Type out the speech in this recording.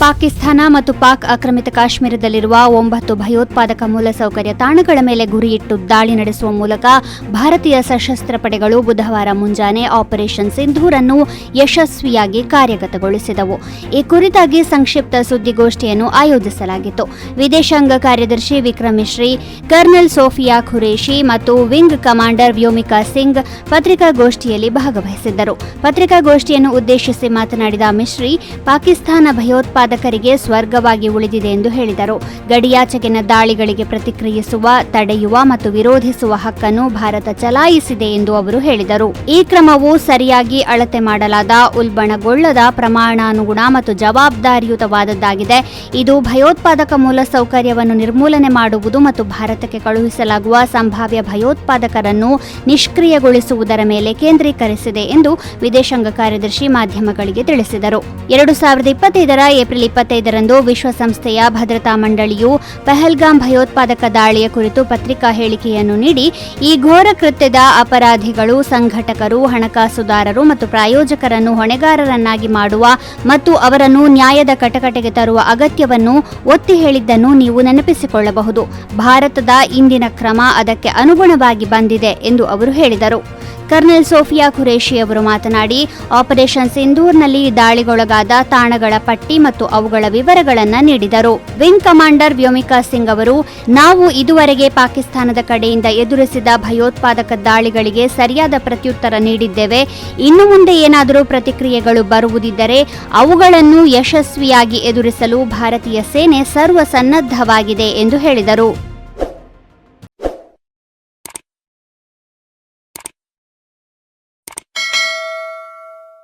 ಪಾಕಿಸ್ತಾನ ಮತ್ತು ಪಾಕ್ ಆಕ್ರಮಿತ ಕಾಶ್ಮೀರದಲ್ಲಿರುವ ಒಂಬತ್ತು ಭಯೋತ್ಪಾದಕ ಮೂಲಸೌಕರ್ಯ ತಾಣಗಳ ಮೇಲೆ ಗುರಿಯಿಟ್ಟು ದಾಳಿ ನಡೆಸುವ ಮೂಲಕ ಭಾರತೀಯ ಸಶಸ್ತ್ರ ಪಡೆಗಳು ಬುಧವಾರ ಮುಂಜಾನೆ ಆಪರೇಷನ್ ಸಿಂಧೂರನ್ನು ಯಶಸ್ವಿಯಾಗಿ ಕಾರ್ಯಗತಗೊಳಿಸಿದವು. ಈ ಕುರಿತಾಗಿ ಸಂಕ್ಷಿಪ್ತ ಸುದ್ದಿಗೋಷ್ಠಿಯನ್ನು ಆಯೋಜಿಸಲಾಗಿತ್ತು. ವಿದೇಶಾಂಗ ಕಾರ್ಯದರ್ಶಿ ವಿಕ್ರಮ್ ಕರ್ನಲ್ ಸೋಫಿಯಾ ಖುರೇಶಿ ಮತ್ತು ವಿಂಗ್ ಕಮಾಂಡರ್ ವ್ಯೋಮಿಕಾ ಸಿಂಗ್ ಪತ್ರಿಕಾಗೋಷ್ಠಿಯಲ್ಲಿ ಭಾಗವಹಿಸಿದ್ದರು. ಪತ್ರಿಕಾಗೋಷ್ಠಿಯನ್ನು ಉದ್ದೇಶಿಸಿ ಮಾತನಾಡಿದ ಮಿಶ್ರಿ, ಪಾಕಿಸ್ತಾನ ಭಯೋತ್ಪಾದಕರಿಗೆ ಸ್ವರ್ಗವಾಗಿ ಉಳಿದಿದೆ ಎಂದು ಹೇಳಿದರು. ಗಡಿಯಾಚೆಗಿನ ದಾಳಿಗಳಿಗೆ ಪ್ರತಿಕ್ರಿಯಿಸುವ, ತಡೆಯುವ ಮತ್ತು ವಿರೋಧಿಸುವ ಹಕ್ಕನ್ನು ಭಾರತ ಚಲಾಯಿಸಿದೆ ಎಂದು ಅವರು ಹೇಳಿದರು. ಈ ಕ್ರಮವು ಸರಿಯಾಗಿ ಅಳತೆ ಮಾಡಲಾದ, ಉಲ್ಬಣಗೊಳ್ಳದ, ಪ್ರಮಾಣಾನುಗುಣ ಮತ್ತು ಜವಾಬ್ದಾರಿಯುತವಾದದ್ದಾಗಿದೆ. ಇದು ಭಯೋತ್ಪಾದಕ ಮೂಲಸೌಕರ್ಯವನ್ನು ನಿರ್ಮೂಲನೆ ಮಾಡುವುದು ಮತ್ತು ಭಾರತಕ್ಕೆ ಕಳುಹಿಸಲಾಗುವ ಸಂಭಾವ್ಯ ಭಯೋತ್ಪಾದಕರನ್ನು ನಿಷ್ಕ್ರಿಯಗೊಳಿಸುವುದರ ಮೇಲೆ ಕೇಂದ್ರೀಕರಿಸಿದೆ ಎಂದು ವಿದೇಶಾಂಗ ಕಾರ್ಯದರ್ಶಿ ಮಾಧ್ಯಮಗಳಿಗೆ ತಿಳಿಸಿದರು. ಎರಡು ಸಾವಿರದ ಇಪ್ಪತ್ತೈದರ ಏಪ್ರಿಲ್ ಇಪ್ಪತ್ತೈದರಂದು ವಿಶ್ವಸಂಸ್ಥೆಯ ಭದ್ರತಾ ಮಂಡಳಿಯು ಪೆಹಲ್ಗಾಂ ಭಯೋತ್ಪಾದಕ ದಾಳಿಯ ಕುರಿತು ಪತ್ರಿಕಾ ಹೇಳಿಕೆಯನ್ನು ನೀಡಿ, ಈ ಘೋರ ಕೃತ್ಯದ ಅಪರಾಧಿಗಳು, ಸಂಘಟಕರು, ಹಣಕಾಸುದಾರರು ಮತ್ತು ಪ್ರಾಯೋಜಕರನ್ನು ಹೊಣೆಗಾರರನ್ನಾಗಿ ಮಾಡುವ ಮತ್ತು ಅವರನ್ನು ನ್ಯಾಯದ ಕಟಕಟೆಗೆ ತರುವ ಅಗತ್ಯವನ್ನು ಒತ್ತಿ ಹೇಳಿದ್ದನ್ನು ನೀವು ನೆನಪಿಸಿಕೊಳ್ಳಬಹುದು. ಭಾರತದ ಇಂದಿನ ಕ್ರಮ ಅದಕ್ಕೆ ಅನುಗುಣವಾಗಿ ಬಂದಿದೆ ಎಂದು ಅವರು ಹೇಳಿದರು. ಕರ್ನಲ್ ಸೋಫಿಯಾ ಖುರೇಶಿ ಅವರು ಮಾತನಾಡಿ, ಆಪರೇಷನ್ ಸಿಂಧೂರ್ನಲ್ಲಿ ದಾಳಿಗೊಳಗಾದ ತಾಣಗಳ ಪಟ್ಟಿ ಮತ್ತು ಅವುಗಳ ವಿವರಗಳನ್ನು ನೀಡಿದರು. ವಿಂಗ್ ಕಮಾಂಡರ್ ವ್ಯೋಮಿಕಾ ಸಿಂಗ್ ಅವರು, ನಾವು ಇದುವರೆಗೆ ಪಾಕಿಸ್ತಾನದ ಕಡೆಯಿಂದ ಎದುರಿಸಿದ ಭಯೋತ್ಪಾದಕ ದಾಳಿಗಳಿಗೆ ಸರಿಯಾದ ಪ್ರತ್ಯುತ್ತರ ನೀಡಿದ್ದೇವೆ. ಇನ್ನು ಮುಂದೆ ಏನಾದರೂ ಪ್ರತಿಕ್ರಿಯೆಗಳು ಬರುವುದಿದ್ದರೆ, ಅವುಗಳನ್ನು ಯಶಸ್ವಿಯಾಗಿ ಎದುರಿಸಲು ಭಾರತೀಯ ಸೇನೆ ಸರ್ವಸನ್ನದ್ಧವಾಗಿದೆ ಎಂದು ಹೇಳಿದರು.